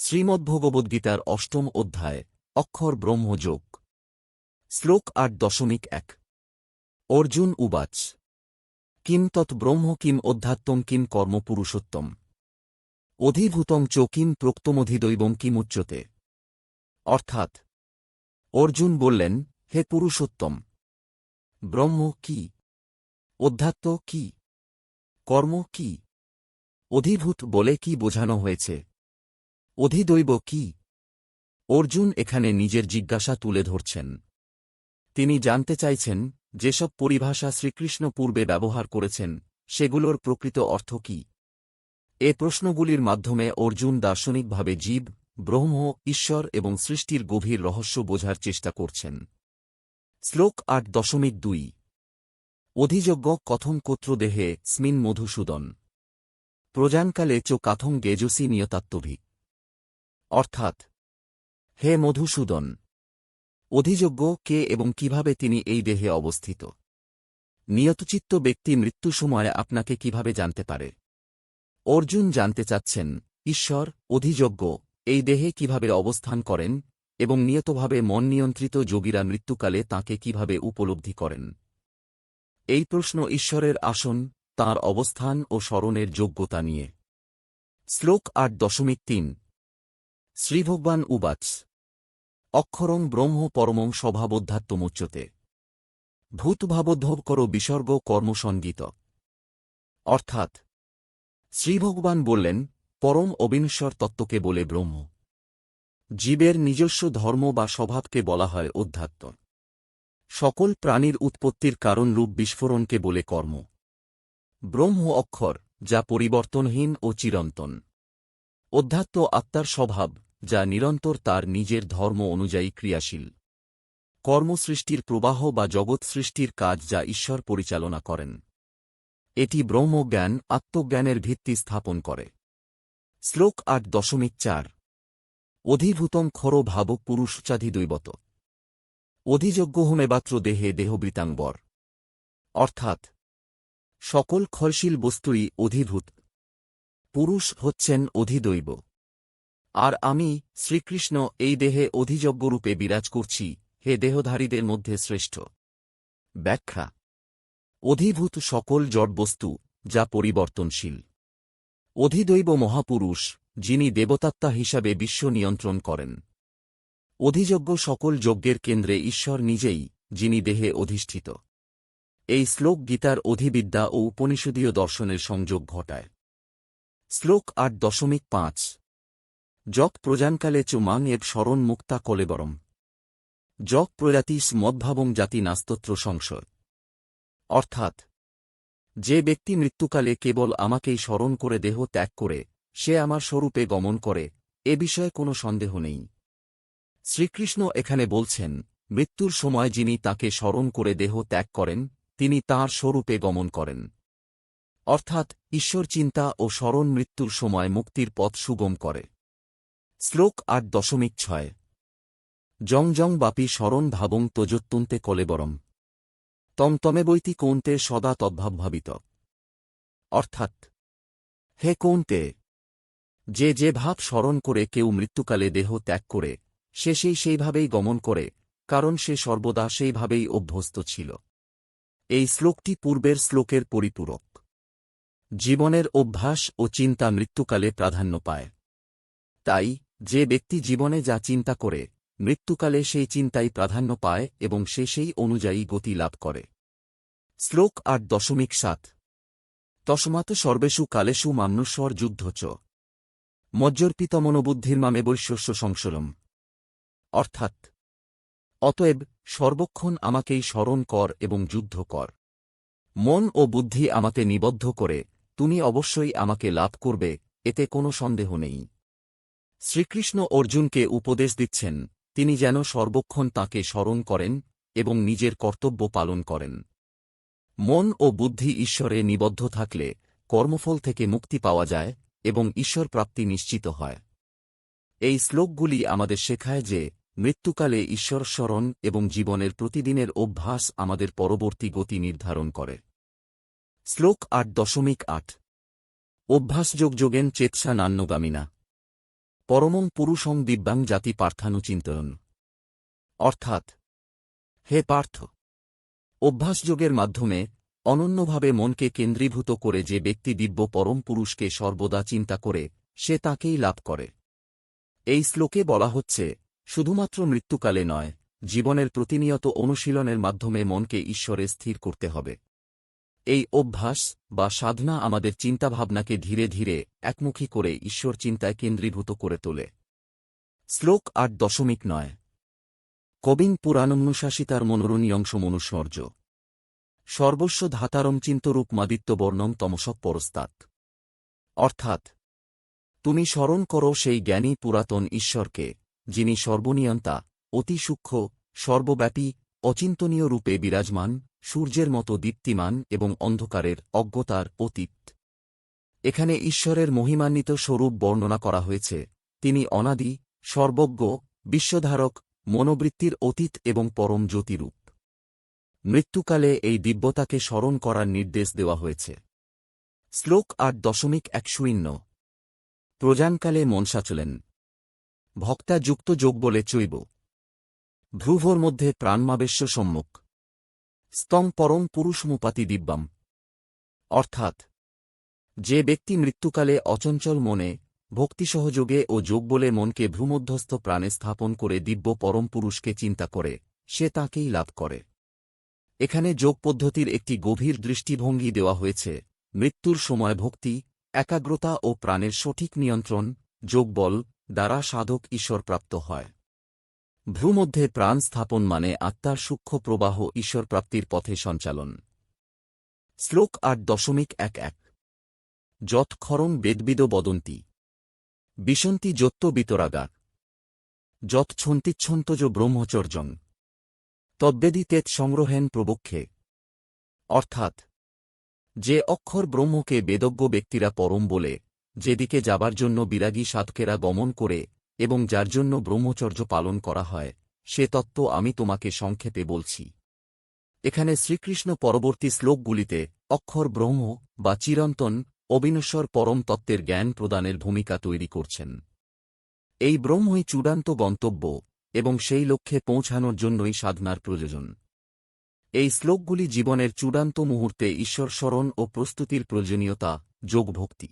শ্রীমদ্ভগবদ্গীতার অষ্টম অধ্যায়, অক্ষর ব্রহ্মযোগ। শ্লোক আট দশমিক এক। অর্জুন উবাচ। কিম তৎ ব্রহ্ম কিম অধ্যাত্মম কিম কর্মপুরুষোত্তম অধিভূতং চ কিম প্রক্তমধিদৈবং কিম উচ্চতে। অর্থাৎ, অর্জুন বললেন, হে পুরুষোত্তম! ব্রহ্ম কি? অধ্যাত্ম কি? কর্ম কি? অধিভূত বলে কি বোঝানো হয়েছে? অধিদৈব কি? অর্জুন এখানে নিজের জিজ্ঞাসা তুলে ধরছেন। তিনি জানতে চাইছেন, যেসব পরিভাষা শ্রীকৃষ্ণ পূর্বে ব্যবহার করেছেন, সেগুলোর প্রকৃত অর্থ কি? এ প্রশ্নগুলির মাধ্যমে অর্জুন দার্শনিকভাবে জীব, ব্রহ্ম, ঈশ্বর এবং সৃষ্টির গভীর রহস্য বোঝার চেষ্টা করছেন। শ্লোক আট দশমিক দুই। অধিযজ্ঞ কথং কোত্রদেহে স্মিন মধুসূদন। প্রজানকালে চো কাথং গেজসি নিয়তাত্ত্বভিক। অর্থাৎ, হে মধুসূদন, অধিযোগ্য কে এবং কীভাবে তিনি এই দেহে অবস্থিত? নিয়তচিত্ত ব্যক্তি মৃত্যু সময়ে আপনাকে কীভাবে জানতে পারে? অর্জুন জানতে চাচ্ছেন, ঈশ্বর, অধিযোগ্য, এই দেহে কীভাবে অবস্থান করেন এবং নিয়তভাবে মন নিয়ন্ত্রিত যোগীরা মৃত্যুকালে তাঁকে কীভাবে উপলব্ধি করেন? এই প্রশ্ন ঈশ্বরের আসন, তাঁর অবস্থান ও স্মরণের যোগ্যতা নিয়ে। শ্লোক আট দশমিক তিন শ্রীভগবান উবাচ। অক্ষরং ব্রহ্ম পরমং স্বভাবোধ্যাত্মমুচ্যতে ভূতভাবোদ্ধব কর বিসর্গ কর্মসঙ্গীত অর্থাৎ, শ্রীভগবান বললেন, পরম অবিনশ্বর তত্ত্বকে বলে ব্রহ্ম। জীবের নিজস্ব ধর্ম বা স্বভাবকে বলা হয় অধ্যাত্ম। সকল প্রাণীর উৎপত্তির কারণ রূপ বিস্ফোরণকে বলে কর্ম। ব্রহ্ম অক্ষর, যা পরিবর্তনহীন ও চিরন্তন। অধ্যাত্ম আত্মার স্বভাব যা নিরন্তর তার নিজের ধর্ম অনুযায়ী ক্রিয়াশীল। কর্মসৃষ্টির প্রবাহ বা জগৎ সৃষ্টির কাজ যা ঈশ্বর পরিচালনা করেন। এটি ব্রহ্মজ্ঞান আত্মজ্ঞানের ভিত্তি স্থাপন করে। শ্লোক আট দশমিক চার। অধিভূতম খর ভাবক পুরুষচাধি দৈবত অধিযজ্ঞ হোমেবাত্র দেহে দেহবৃতাঙ্গর। অর্থাৎ, সকল ক্ষয়শীল বস্তুই অধিভূত। পুরুষ হচ্ছেন অধিদৈব। আর আমি, শ্রীকৃষ্ণ, এই দেহে অধিযজ্ঞরূপে বিরাজ করছি, হে দেহধারীদের মধ্যে শ্রেষ্ঠ। ব্যাখ্যা। অধিভূত সকল জড়বস্তু যা পরিবর্তনশীল। অধিদৈব মহাপুরুষ, যিনি দেবতাত্মা হিসাবে বিশ্ব নিয়ন্ত্রণ করেন। অধিযজ্ঞ সকল যজ্ঞের কেন্দ্রে ঈশ্বর নিজেই, যিনি দেহে অধিষ্ঠিত। এই শ্লোক গীতার অধিবিদ্যা ও উপনিষদীয় দর্শনের সংযোগ ঘটায়। শ্লোক আট দশমিক পাঁচ। যক প্রজানকালে চ মাং এব স্মরণ মুক্তা কলেবরম যক প্রজাতিস মদ্ভাবং জাতি নাস্তত্র সংশয়। অর্থাৎ, যে ব্যক্তি মৃত্যুকালে কেবল আমাকেই স্মরণ করে দেহ ত্যাগ করে, সে আমার স্বরূপে গমন করে, এ বিষয়ে কোনো সন্দেহ নেই। শ্রীকৃষ্ণ এখানে বলছেন, মৃত্যুর সময় যিনি তাকে স্মরণ করে দেহ ত্যাগ করেন, তিনি তাঁর স্বরূপে গমন করেন। অর্থাৎ ঈশ্বর চিন্তা ও স্মরণ মৃত্যুর সময় মুক্তির পথ সুগম করে। শ্লোক আট দশমিক ছয়। জং জং বাপি স্মরণ ভাবং তজত্তুন্তে কলেবরম। তমতমে বৈতি কৌন্তে সদা তদ্ভাবভাবিত। অর্থাৎ, হে কৌন্তে, যে যে ভাব স্মরণ করে কেউ মৃত্যুকালে দেহ ত্যাগ করে, সে সেই সেইভাবেই গমন করে, কারণ সে সর্বদা সেইভাবেই অভ্যস্ত ছিল। এই শ্লোকটি পূর্বের শ্লোকের পরিপূরক। জীবনের অভ্যাস ও চিন্তা মৃত্যুকালে প্রাধান্য পায়। তাই যে ব্যক্তি জীবনে যা চিন্তা করে, মৃত্যুকালে সেই চিন্তাই প্রাধান্য পায় এবং সে সেই অনুযায়ী গতি লাভ করে। শ্লোক আট দশমিক সাত। তসমাত সর্বেষু কালেষু মান্যস্বর যুদ্ধ চ। মজ্জর্পিতমনোবুদ্ধির্মামে বৈশ্বস্য সংসরম অর্থাৎ, অতএব সর্বক্ষণ আমাকেই স্মরণ কর এবং যুদ্ধ কর। মন ও বুদ্ধি আমাকে নিবদ্ধ করে, তুমি অবশ্যই আমাকে লাভ করবে, এতে কোনো সন্দেহ নেই। শ্রীকৃষ্ণ অর্জুনকে উপদেশ দিচ্ছেন, তিনি যেন সর্বক্ষণ তাকে স্মরণ করেন এবং নিজের কর্তব্য পালন করেন। মন ও বুদ্ধি ঈশ্বরে নিবদ্ধ থাকলে কর্মফল থেকে মুক্তি পাওয়া যায় এবং ঈশ্বর প্রাপ্তি নিশ্চিত হয়। এই শ্লোকগুলি আমাদের শেখায় যে মৃত্যুকালে ঈশ্বর স্মরণ এবং জীবনের প্রতিদিনের অভ্যাস আমাদের পরবর্তী গতি নির্ধারণ করে। শ্লোক আট দশমিক আট। অভ্যাসযোগ যোগেন চেতসা নান্যগামিনা পরমং পুরুষং দিব্যাং জাতি পার্থানুচিন্তয়ন। অর্থাৎ, হে পার্থ, অভ্যাসযোগের মাধ্যমে অনন্যভাবে মনকে কেন্দ্রীভূত করে যে ব্যক্তি দিব্য পরম পুরুষকে সর্বদা চিন্তা করে, সে তাকেই লাভ করে। এই শ্লোকে বলা হচ্ছে, শুধুমাত্র মৃত্যুকালে নয়, জীবনের প্রতিনিয়ত অনুশীলনের মাধ্যমে মনকে ঈশ্বরে স্থির করতে হবে। এই অভ্যাস বা সাধনা আমাদের চিন্তাভাবনাকে ধীরে ধীরে একমুখী করে ঈশ্বর চিন্তায় কেন্দ্রীভূত করে তোলে। শ্লোক আট দশমিক নয়। কবিং পুরাণানুশাসিতার মনোরণীয়ংশ মনুষ্যর্য। সর্বস্ব ধাতারম চিন্তরূপ মাদিত্যবর্ণম তমসক পরস্তাত অর্থাৎ, তুমি স্মরণ করো সেই জ্ঞানী পুরাতন ঈশ্বরকে, যিনি সর্বনিয়ন্তা, অতি সূক্ষ্ম, সর্বব্যাপী, অচিন্তনীয় রূপে বিরাজমান সূর্যের মতো দীপ্তিমান এবং অন্ধকারের অজ্ঞতার অতীত। এখানে ঈশ্বরের মহিমান্বিত স্বরূপ বর্ণনা করা হয়েছে। তিনি অনাদি, সর্বজ্ঞ, বিশ্বধারক, মনোবৃত্তির অতীত এবং পরম জ্যোতিরূপ। মৃত্যুকালে এই দিব্যতাকে স্মরণ করার নির্দেশ দেওয়া হয়েছে। শ্লোক আট দশমিক এক শূন্য। প্রজানকালে মনসা চলেন। ভক্তা যুক্ত যোগ বলে চৈব। ভ্রুভোর মধ্যে প্রাণমাবেশ্য সম্মুখ। স্তং পরম পুরুষমুপাতি দিব্যাম। অর্থাৎ, যে ব্যক্তি মৃত্যুকালে অচঞ্চল মনে, ভক্তিসহযোগে ও যোগ বলে মনকে ভ্রুমধ্যস্থ প্রাণে স্থাপন করে দিব্য পরম পুরুষকে চিন্তা করে, সে তাকেই লাভ করে। এখানে যোগ পদ্ধতির একটি গভীর দৃষ্টিভঙ্গি দেওয়া হয়েছে, মৃত্যুর সময় ভক্তি, একাগ্রতা ও প্রাণের সঠিক নিয়ন্ত্রণ, যোগবল দ্বারা সাধক ঈশ্বরপ্রাপ্ত হয়। ভ্রুমধ্যে প্রাণ স্থাপন মানে আত্মার সূক্ষ্ম প্রবাহ ঈশ্বর প্রাপ্তির পথে সঞ্চালন। শ্লোক আট দশমিক এক এক। যৎক্ষরং বেদবিদ বদন্তি। বিশন্তি যত্ত বিতরাগা। যৎছন্তিচ্ছন্তজ ব্রহ্মচর্যং। তদ্বেদি তেত সংগ্রহেন প্রবক্ষে। অর্থাৎ, যে অক্ষর ব্রহ্মকে বেদজ্ঞ ব্যক্তিরা পরম বলে, যেদিকে যাবার জন্য বিরাগী সাধকেরা গমন করে এবং যার জন্য ব্রহ্মচর্য পালন করা হয়, সে তত্ত্ব আমি তোমাকে সংক্ষেপে বলছি। এখানে শ্রীকৃষ্ণ পরবর্তী শ্লোকগুলিতে অক্ষর ব্রহ্ম বা চিরন্তন, অবিনশ্বর পরম তত্ত্বের জ্ঞান প্রদানের ভূমিকা তৈরি করছেন। এই ব্রহ্মই চূড়ান্ত গন্তব্য এবং সেই লক্ষ্যে পৌঁছানোর জন্যই সাধনার প্রয়োজন। এই শ্লোকগুলি জীবনের চূড়ান্ত মুহূর্তে ঈশ্বর স্মরণ ও প্রস্তুতির প্রয়োজনীয়তা, যোগভক্তি।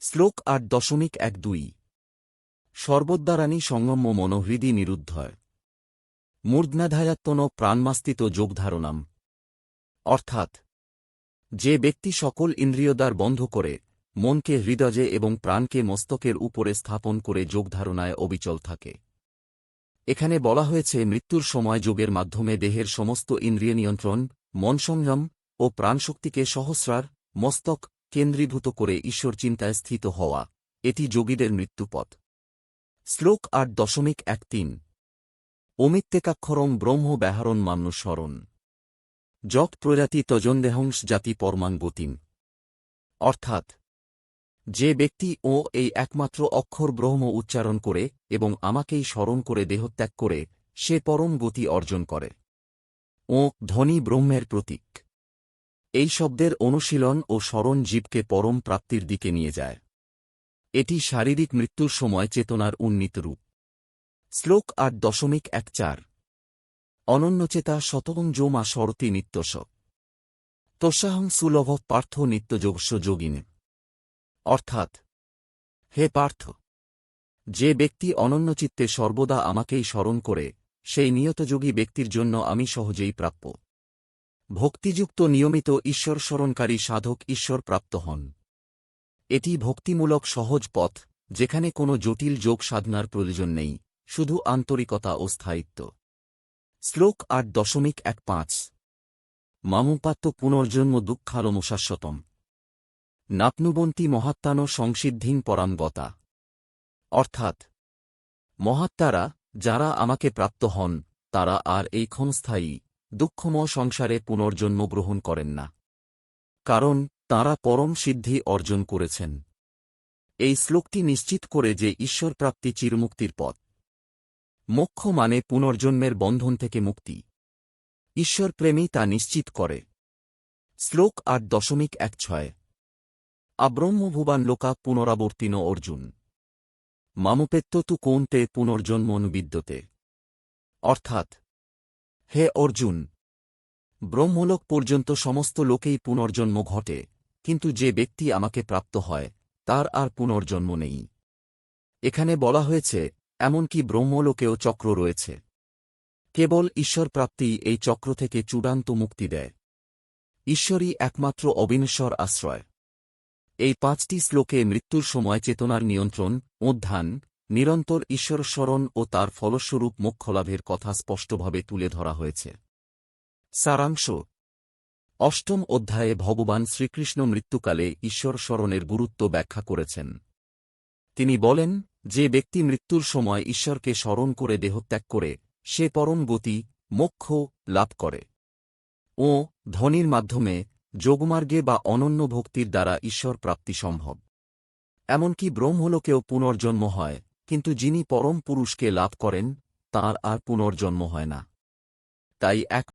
শ্লোক আট দশমিক এক দুই। সর্বদ্বারানি সংযম্য মনোহৃদি নিরুদ্ধয়। মূর্ধ্নাধায়াত্মন প্রাণমাস্তিত যোগধারণাম। অর্থাৎ, যে ব্যক্তি সকল ইন্দ্রিয়দ্বার বন্ধ করে, মনকে হৃদয়ে এবং প্রাণকে মস্তকের উপরে স্থাপন করে যোগধারণায় অবিচল থাকে। এখানে বলা হয়েছে মৃত্যুর সময় যোগের মাধ্যমে দেহের সমস্ত ইন্দ্রিয় নিয়ন্ত্রণ, মন সংযম ও প্রাণশক্তিকে সহস্রার মস্তক কেন্দ্রীভূত করে ঈশ্বর চিন্তায় স্থিত হওয়া, এটি যোগীদের মৃত্যুপথ। শ্লোক আট দশমিক এক তিন। অমিত্যেকাক্ষরম ব্রহ্ম ব্যাহরণ মান্যস্মরণ যক প্রজাতি তজন্দেহংস জাতি পরমাং গতিম অর্থাৎ, যে ব্যক্তি ও এই একমাত্র অক্ষর ব্রহ্ম উচ্চারণ করে এবং আমাকেই স্মরণ করে দেহত্যাগ করে, সে পরম গতি অর্জন করে। ও ধনী ব্রহ্মের প্রতীক। এই শব্দের অনুশীলন ও স্মরণ জীবকে পরম প্রাপ্তির দিকে নিয়ে যায়। এটি শারীরিক মৃত্যুর সময় চেতনার উন্নীত রূপ। শ্লোক আট দশমিক এক চার। অনন্যচেতা শতং যোমা শরতি নিত্যস তোষাহং সুলভ পার্থ নিত্যযোগস্য যোগিনে। অর্থাৎ, হে পার্থ, যে ব্যক্তি অনন্যচিত্তে সর্বদা আমাকেই স্মরণ করে, সেই নিয়তযোগী ব্যক্তির জন্য আমি সহজেই প্রাপ্য। ভক্তিযুক্ত নিয়মিত ঈশ্বর স্মরণকারী সাধক ঈশ্বর প্রাপ্ত হন। এটি ভক্তিমূলক সহজ পথ, যেখানে কোনো জটিল যোগ সাধনার প্রয়োজন নেই, শুধু আন্তরিকতা ও স্থায়িত্ব। শ্লোক আট দশমিক এক পাঁচ। মামুপাত্য পুনর্জন্ম দুঃখারমশাশ্বতম নাপনুবন্তী মহাত্মান সংসিদ্ধিং পরামগতা অর্থাৎ মহাত্মারা যারা আমাকে প্রাপ্ত হন, তারা আর এই ক্ষণস্থায়ী, দুঃখময় সংসারে পুনর্জন্ম গ্রহণ করেন না। কারণ তাঁরা পরম সিদ্ধি অর্জন করেছেন। এই শ্লোকটি নিশ্চিত করে যে ঈশ্বরপ্রাপ্তি চিরমুক্তির পথ। মোক্ষ মানে পুনর্জন্মের বন্ধন থেকে মুক্তি। ঈশ্বরপ্রেমী তা নিশ্চিত করে। শ্লোক আট দশমিক এক ছয়। আব্রহ্মভুবান লোকা পুনরাবর্তিন অর্জুন। মামুপেত্য তু কোনতে পুনর্জন্মনুবিদ্যতে অর্থাৎ, হে অর্জুন, ব্রহ্মলোক পর্যন্ত সমস্ত লোকেই পুনর্জন্ম ঘটে। কিন্তু যে ব্যক্তি আমাকে প্রাপ্ত হয়, তার আর পুনর্জন্ম নেই। এখানে বলা হয়েছে, এমনকি ব্রহ্মলোকেও চক্র রয়েছে। কেবল ঈশ্বর প্রাপ্তি এই চক্র থেকে চূড়ান্ত মুক্তি দেয়। ঈশ্বরই একমাত্র অবিনশ্বর আশ্রয়। এই পাঁচটি শ্লোকে মৃত্যুর সময় চেতনার নিয়ন্ত্রণ উত্থান নিরন্তর ঈশ্বরস্মরণ ও তার ফলস্বরূপ মোক্ষলাভের কথা স্পষ্টভাবে তুলে ধরা হয়েছে। সারাংশ অষ্টম অধ্যায়ে ভগবান শ্রীকৃষ্ণ মৃত্যুকালে ঈশ্বর স্মরণের গুরুত্ব ব্যাখ্যা করেছেন। তিনি বলেন, যে ব্যক্তি মৃত্যুর সময় ঈশ্বরকে স্মরণ করে দেহত্যাগ করে, সে পরম গতি, মোক্ষ লাভ করে। ও ধ্বনির মাধ্যমে, যোগমার্গে বা অনন্য ভক্তির দ্বারা ঈশ্বর প্রাপ্তি সম্ভব। এমনকি ব্রহ্মলোকেও পুনর্জন্ম হয়, কিন্তু যিনি পরম পুরুষকে লাভ করেন, তার আর পুনর্জন্ম হয় না। তাই এক